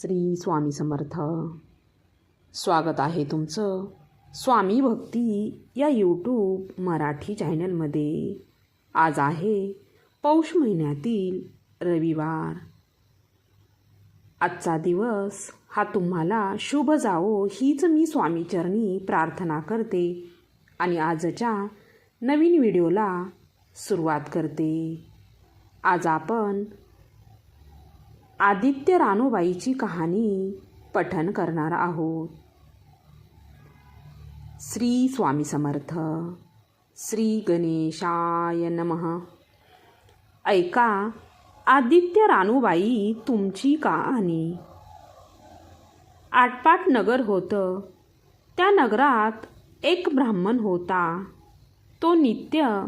श्री स्वामी समर्थ. स्वागत आहे तुमचं स्वामी भक्ती या यूट्यूब मराठी चॅनलमध्ये. आज आहे पौष महिन्यातील रविवार. आजचा दिवस हा तुम्हाला शुभ जावो हीच मी स्वामीचरणी प्रार्थना करते आणि आजच्या नवीन व्हिडिओला सुरुवात करते. आज आपण आदित्य रानोबाईची कहाणी पठन करणार आहोत. श्री स्वामी समर्थ श्री गणेशाय नमः. ऐका आदित्य रानूबाई तुमची कहाणी. आटपाट नगर होतं. त्या नगरात एक ब्राह्मण होता. तो नित्य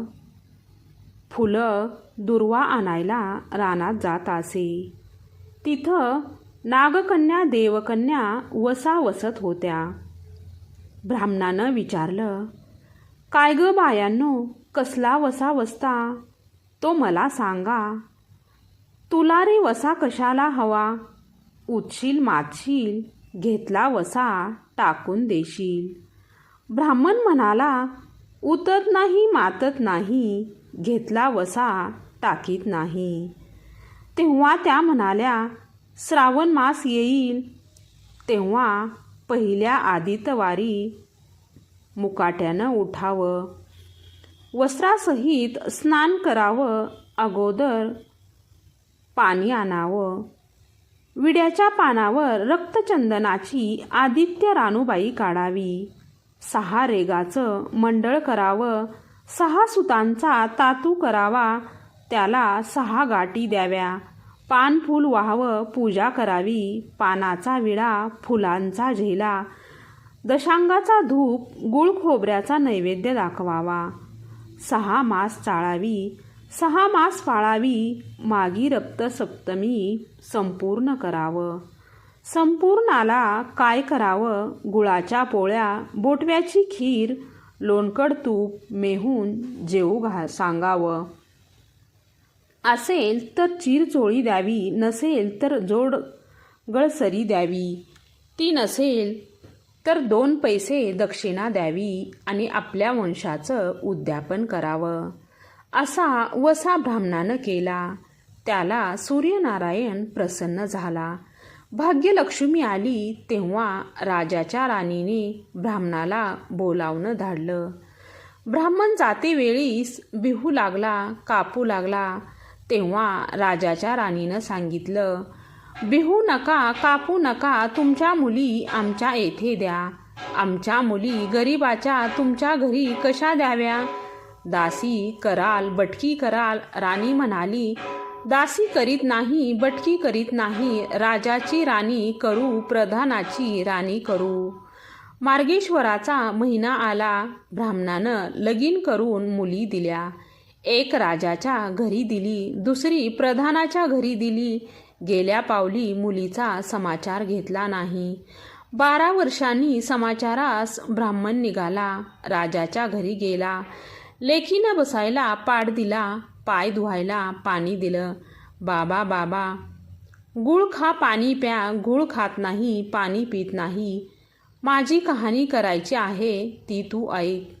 फुलं दुर्वा आणायला रानात जात असे. तिथं नागकन्या देवकन्या वसा वसत होत्या. ब्राह्मणानं विचारलं काय ग बायांनो कसला वसा वसता तो मला सांगा. तुला रे वसा कशाला हवा? उठशील मातशील घेतला वसा टाकून देशील. ब्राह्मण म्हणाला उतत नाही मातत नाही घेतला वसा टाकीत नाही. तेव्हा त्या म्हणाल्या श्रावण मास येईल. तेव्हा पहिल्या आदितवारी मुकाट्यानं उठावं. वस्त्रासहित स्नान करावं अगोदर पाणी आणावं. विड्याच्या पानावर रक्तचंदनाची आदित्य रानूबाई काढावी. सहा रेगाचं मंडळ करावं. सहा सुतांचा तातू करावा. त्याला सहा गाठी द्याव्या. पान फूल व्हावं पूजा करावी. पानाचा विळा फुलांचा झेला. दशांगाचा धूप गुळ खोबऱ्याचा नैवेद्य दाखवावा. सहा मास चाळावी. सहा मास पाळावी. मागी रक्तसप्तमी संपूर्ण करावं. संपूर्णाला काय करावं? गुळाच्या पोळ्या बोटव्याची खीर लोणकड तूप मेहून जेवू घा सांगावं. असेल तर चिरचोळी द्यावी नसेल तर जोड गळसरी द्यावी. ती नसेल तर दोन पैसे दक्षिणा द्यावी आणि आपल्या वंशाचं उद्यापन करावं. असा वसा ब्राह्मणानं केला. त्याला सूर्यनारायण प्रसन्न झाला. भाग्यलक्ष्मी आली तेव्हा राजाच्या राणीने ब्राह्मणाला बोलावणं धाडलं. ब्राह्मण जातेवेळीस बिहू लागला कापू लागला. तेव्हा राजाच्या राणीनं सांगितलं बिहू नका कापू नका तुमच्या मुली आमच्या येथे द्या. आमच्या मुली गरिबाच्या तुमच्या घरी कशा द्याव्या? दासी कराल बटकी कराल. राणी म्हणाली दासी करीत नाही बटकी करीत नाही. राजाची राणी करू प्रधानाची राणी करू. मार्गेश्वराचा महिना आला. ब्राह्मणानं लगीन करून मुली दिल्या. एक राजाच्या घरी दिली दुसरी प्रधानाच्या घरी दिली. गेल्या पावली मुलीचा समाचार घेतला नाही. बारा वर्षांनी समाचारास ब्राह्मण निघाला राजाच्या घरी गेला. लेखीनं बसायला पाड दिला पाय धुवायला पाणी दिलं. बाबा बाबा गुळ खा पाणी प्या गुळ खात नाही पाणी पित नाही. माझी कहाणी करायची आहे ती तू ऐक.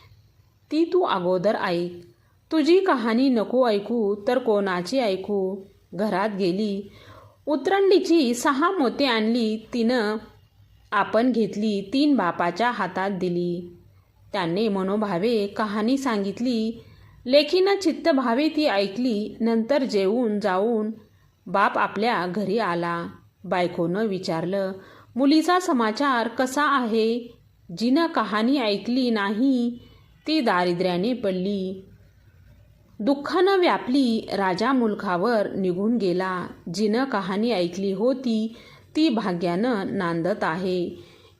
ती तू अगोदर ऐक. तुझी कहाणी नको ऐकू तर कोणाची ऐकू? घरात गेली. उतरंडीची सहा मोती आणली तिनं आपण घेतली तीन बापाच्या हातात दिली. त्याने मनोभावे कहाणी सांगितली. लेखीनं चित्त भावे ती ऐकली नंतर जेवून जाऊन बाप आपल्या घरी आला. बायकोनं विचारलं मुलीचा समाचार कसा आहे? जिनं कहाणी ऐकली नाही ती दारिद्र्याने पडली. दुःखानं व्यापली राजा मुलखावर निघून गेला. जिनं कहाणी ऐकली होती ती भाग्यानं नांदत आहे.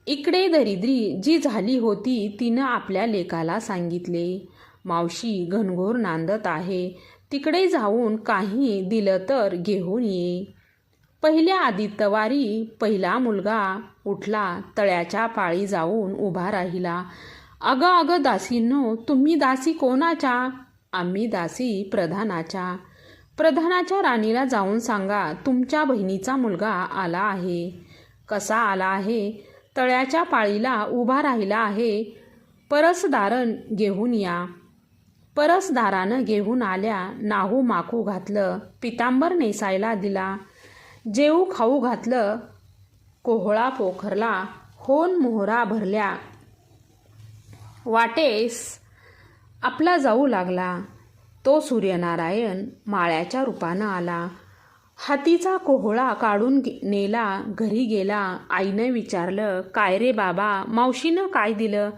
इकडे दरिद्री जी झाली होती तिनं आपल्या लेकाला सांगितले मावशी घनघोर नांदत आहे. तिकडे जाऊन काही दिलं तर घेऊन ये. पहिल्या आदित्यवारी पहिला मुलगा उठला तळ्याच्या पाळी जाऊन उभा राहिला. अगं अगं दासींनो तुम्ही दासी कोणाच्या? आम्ही दासी प्रधानाच्या. प्रधानाच्या राणीला जाऊन सांगा तुमच्या बहिणीचा मुलगा आला आहे. कसा आला आहे? तळ्याच्या पाळीला उभा राहिला आहे. परसदारण घेऊन या. परसदारानं घेऊन आल्या नाहू माकू घातलं पितांबर नेसायला दिला. जेऊ खाऊ घातलं कोहळा पोखरला होन मोहरा भरल्या वाटेस आपला जाऊ लागला. तो सूर्यनारायण माळ्याच्या रूपानं आला. हातीचा कोहळा काढून नेला घरी गेला. आईनं विचारलं काय रे बाबा मावशीनं काय दिलं?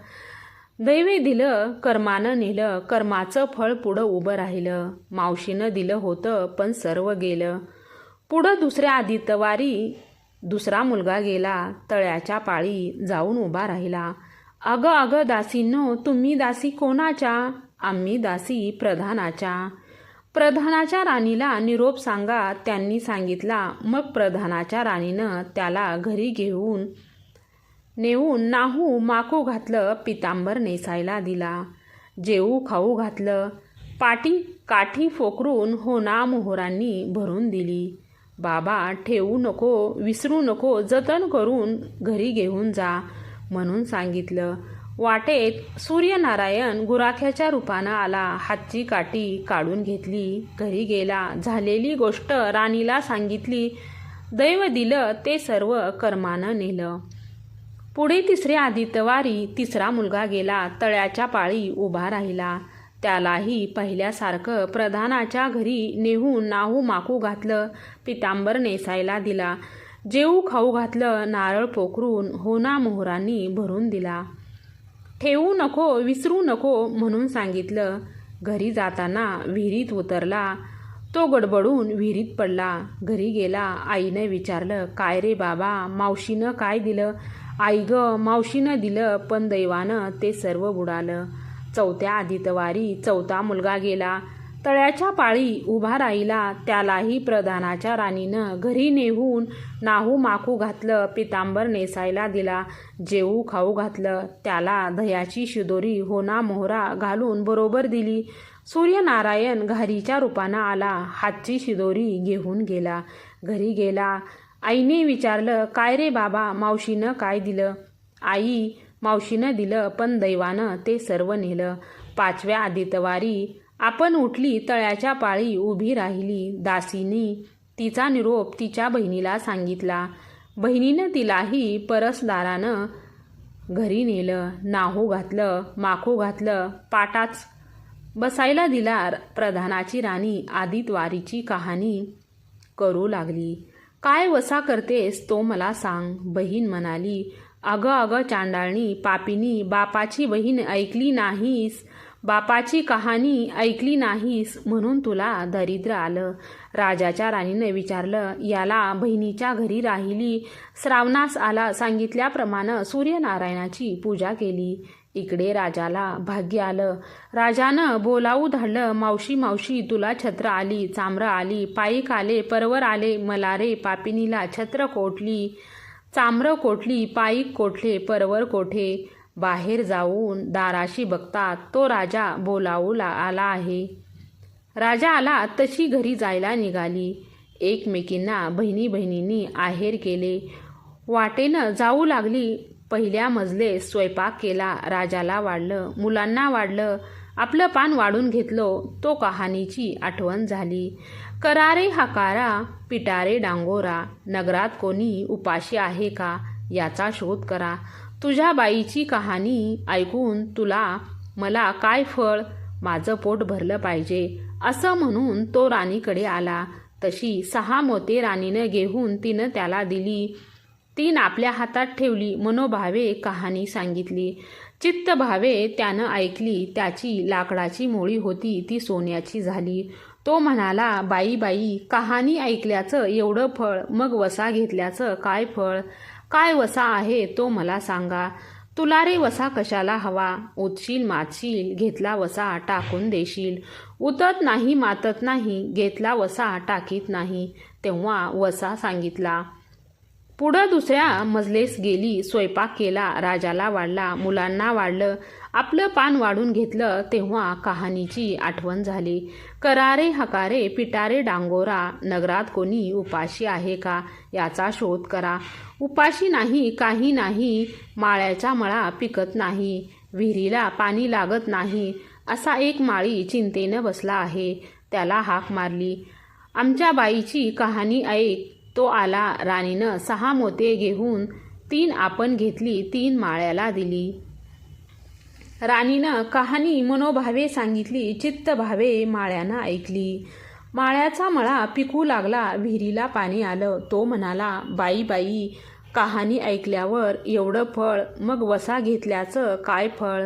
दैवे दिलं कर्मानं नेलं. कर्माचं फळ पुढं उभं राहिलं. मावशीनं दिलं होतं पण सर्व गेलं. पुढं दुसऱ्या आदित्यवारी दुसरा मुलगा गेला. तळ्याच्या पाळी जाऊन उभा राहिला. अगं अगं दासींनो तुम्ही दासी कोणाच्या? आम्ही दासी प्रधानाच्या. प्रधानाच्या राणीला निरोप सांगा त्यांनी सांगितला मग प्रधानाच्या राणीनं त्याला घरी घेऊन नेऊन नाहू माकू घातलं पितांबर नेसायला दिला. जेऊ खाऊ घातलं पाटी काठी फोकरून होना मोहरांनी भरून दिली. बाबा ठेवू नको विसरू नको जतन करून घरी घेऊन जा. म्हणून सांगितलं. वाटेत सूर्यनारायण गुराख्याच्या रूपानं आला. हातची काठी काढून घेतली. घरी गेला. झालेली गोष्ट राणीला सांगितली. दैव दिलं ते सर्व कर्मानं नेलं. पुढे तिसऱ्या आदित्यवारी तिसरा मुलगा गेला. तळ्याच्या पाळी उभा राहिला. त्यालाही पहिल्यासारखं प्रधानाच्या घरी नेहून नाहू माकू घातलं. पितांबर नेसायला दिला. जेऊ खाऊ घातलं नारळ पोखरून होना मोहरांनी भरून दिला. ठेवू नको विसरू नको म्हणून सांगितलं. घरी जाताना विहिरीत उतरला. तो गडबडून विहिरीत पडला. घरी गेला. आईनं विचारलं काय रे बाबा मावशीनं काय दिलं? आई ग मावशीनं दिलं पण दैवानं ते सर्व बुडालं. चौथ्या आदितवारी चौथा मुलगा गेला. तळ्याच्या पाळी उभा राहिला त्यालाही प्रधानाच्या राणीनं घरी नेहून नाहू माखू घातलं पितांबर नेसायला दिला जेऊ खाऊ घातलं त्याला दह्याची शिदोरी होना मोहरा घालून बरोबर दिली. सूर्यनारायण घारीच्या रूपानं आला हातची शिदोरी घेऊन गेला. घरी गेला. आईने विचारलं काय रे बाबा मावशीनं काय दिलं? आई मावशीनं दिलं पण दैवानं ते सर्व नेलं. पाचव्या आदितवारी आपण उठली तळ्याच्या पाळी उभी राहिली. दासीनी तिचा निरोप तिच्या बहिणीला सांगितला. बहिणीनं तिलाही परसदारानं घरी नेलं नाहू घातलं माखू घातलं पाटाच बसायला दिला. प्रधानाची राणी आदितवारीची कहाणी करू लागली. काय वसा करतेस तो मला सांग बहीण म्हणाली. अगं अगं चांडाळणी पापिनी बापाची बहीण ऐकली नाहीस. बापाची कहाणी ऐकली नाहीस म्हणून तुला दरिद्र आलं. राजाच्या राणीने विचारलं याला बहिणीच्या घरी राहिली. श्रावणास आला सांगितल्याप्रमाणे सूर्यनारायणाची पूजा केली. इकडे राजाला भाग्य आलं. राजानं बोलावू धाडलं मावशी मावशी तुला छत्र आली चांब्र आली पायीक आले परवर आले मला रे पापिनीला छत्र कोटली. चांब्र कोटली पायीक कोठले परवर कोठे? बाहेर जाऊन दाराशी बघतात तो राजा बोलावूला आला आहे. राजा आला तशी घरी जायला निघाली. एकमेकींना बहिणी बहिणींनी आहेर केले. वाटेनं जाऊ लागली. पहिल्या मजले स्वयंपाक केला. राजाला वाढलं मुलांना वाढलं. आपलं पान वाढून घेतलो. तो कहाणीची आठवण झाली. करारे हकारा पिटारे डांगोरा. नगरात कोणी उपाशी आहे का? याचा शोध करा. तुझ्या बाईची कहाणी ऐकून तुला मला काय फळ माझं पोट भरलं पाहिजे असं म्हणून तो राणीकडे आला. तशी सहा मोते राणीनं घेऊन तिनं त्याला दिली. तीन आपल्या हातात ठेवली मनोभावे कहाणी सांगितली. चित्तभावे त्यानं ऐकली त्याची लाकडाची मोळी होती ती सोन्याची झाली. तो म्हणाला बाई बाई कहाणी ऐकल्याचं एवढं फळ मग वसा घेतल्याचं काय फळ? काय वसा आहे तो मला सांगा. तुला रे वसा कशाला हवा? उतशील मातशील घेतला वसा टाकून देशील. उतत नाही मातत नाही घेतला वसा टाकीत नाही. तेव्हा वसा सांगितला पुढं दुसऱ्या मजलेस गेली स्वयंपाक केला राजाला वाढला मुलांना वाढलं आपलं पान वाढून घेतलं तेव्हा कहाणीची आठवण झाली. करारे हकारे पिटारे डांगोरा नगरात कोणी उपाशी आहे का याचा शोध करा. उपाशी नाही काही नाही माळ्याचा मळा पिकत नाही विहिरीला पाणी लागत नाही असा एक माळी चिंतेनं बसला आहे. त्याला हाक मारली. आमच्या बाईची कहाणी ऐक. तो आला राणीनं सहा मोते घेऊन तीन आपण घेतली तीन माळ्याला दिली. राणीनं कहाणी मनोभावे सांगितली चित्त भावे माळ्यानं ऐकली. माळ्याचा मळा पिकू लागला विहिरीला पाणी आलं. तो म्हणाला बाई बाई कहाणी ऐकल्यावर एवढं फळ मग वसा घेतल्याचं काय फळ?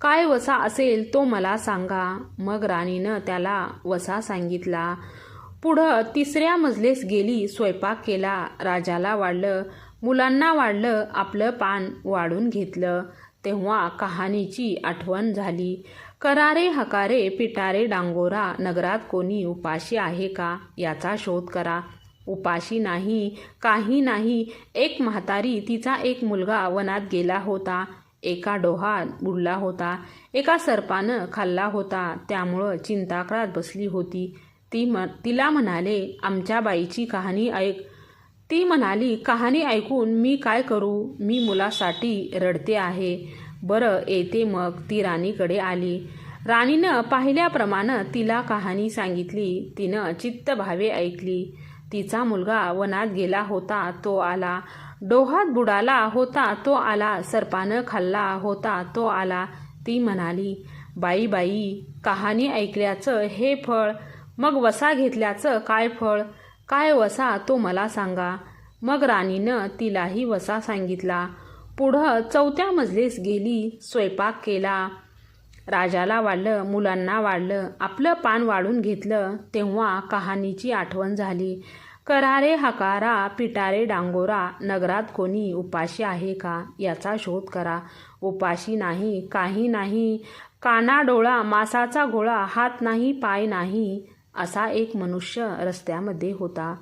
काय वसा असेल तो मला सांगा. मग राणीनं त्याला वसा सांगितला पुढं तिसऱ्या मजलेस गेली स्वयंपाक केला राजाला वाढलं मुलांना वाढलं आपलं पान वाढून घेतलं. तेव्हा कहाणीची आठवण झाली. करारे हकारे पिटारे डांगोरा नगरात कोणी उपाशी आहे का याचा शोध करा. उपाशी नाही काही नाही. एक म्हातारी तिचा एक मुलगा वनात गेला होता. एका डोहात बुडला होता. एका सर्पानं खाल्ला होता. त्यामुळं चिंताक्रात बसली होती. ती म तिला म्हणाले आमच्या बाईची कहाणी ऐक. ती म्हणाली कहाणी ऐकून मी काय करू? मी मुलासाठी रडते आहे. बरं येते मग. ती राणीकडे आली. राणीनं पाहिल्याप्रमाणे तिला कहाणी सांगितली. तिनं चित्त भावे ऐकली. तिचा मुलगा वनात गेला होता तो आला. डोहात बुडाला होता तो आला. सर्पानं खाल्ला होता तो आला. ती म्हणाली बाई बाई कहाणी ऐकल्याचं हे फळ मग वसा घेतल्याचं काय फळ? काय वसा तो मला सांगा. मग राणीनं तिलाही वसा सांगितला. पुढं चौथ्या मजलीस गेली स्वयंपाक केला. राजाला वाढलं मुलांना वाढलं आपलं पान वाढून घेतलं तेव्हा कहाणीची आठवण झाली. करारे हकारा पिटारे डांगोरा नगरात कोणी उपाशी आहे का? याचा शोध करा. उपाशी नाही काही नाही. काना डोळा मासाचा गोळा हात नाही पाय नाही. असा एक मनुष्य रस्त्यामध्ये होता.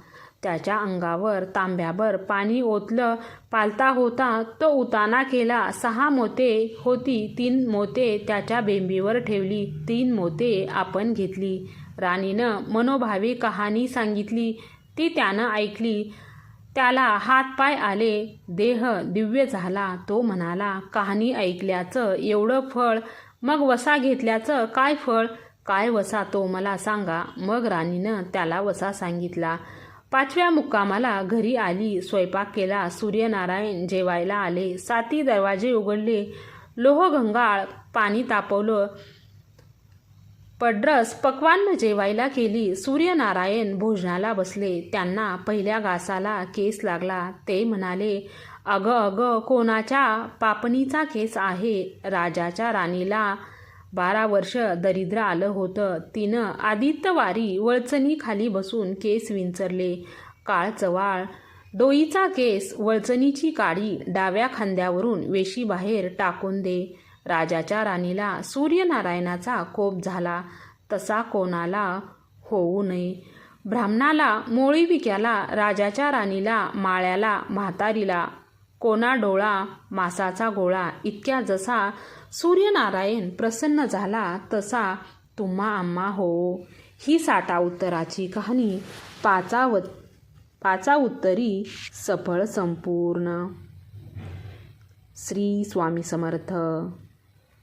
त्याच्या अंगावर तांब्याभर पाणी ओतलं पालता होता. तो उताना केला. सहा मोते होती. तीन मोते त्याच्या बेंबीवर ठेवली. तीन मोते आपण घेतली. राणीनं मनोभावी कहाणी सांगितली. ती त्यानं ऐकली. त्याला हातपाय आले. देह दिव्य झाला. तो म्हणाला कहाणी ऐकल्याचं एवढं फळ मग वसा घेतल्याचं काय फळ? काय वसा तो मला सांगा. मग राणीनं त्याला वसा सांगितला. पाचव्या मुक्कामाला घरी आली स्वयंपाक केला सूर्यनारायण जेवायला आले साती दरवाजे उघडले लोहगंगाळ पाणी तापवलं पड्रस पक्वान्न जेवायला केली सूर्यनारायण भोजनाला बसले. त्यांना पहिल्या घासाला केस लागला. ते म्हणाले अगं अगं कोणाच्या पापणीचा केस आहे? राजाच्या राणीला बारा वर्ष दरिद्र आलं होतं. तिनं आदित्यवारी वळचणीखाली बसून केस विंचरले. काळ चवाळ. डोईचा केस वळचणीची काडी डाव्या खांद्यावरून वेशीबाहेर टाकून दे. राजाच्या राणीला सूर्यनारायणाचा कोप झाला. तसा कोणाला होऊ नये. ब्राह्मणाला मोळी विक्याला राजाच्या राणीला माळ्याला म्हातारीला कोणा डोळा मासाचा गोळा इतक्या जसा सूर्यनारायण प्रसन्न झाला तसा तुम्हा आम्हा हो. ही साठा उत्तराची कहाणी पाचाव पाचा उत्तरी सफळ संपूर्ण. श्री स्वामी समर्थ.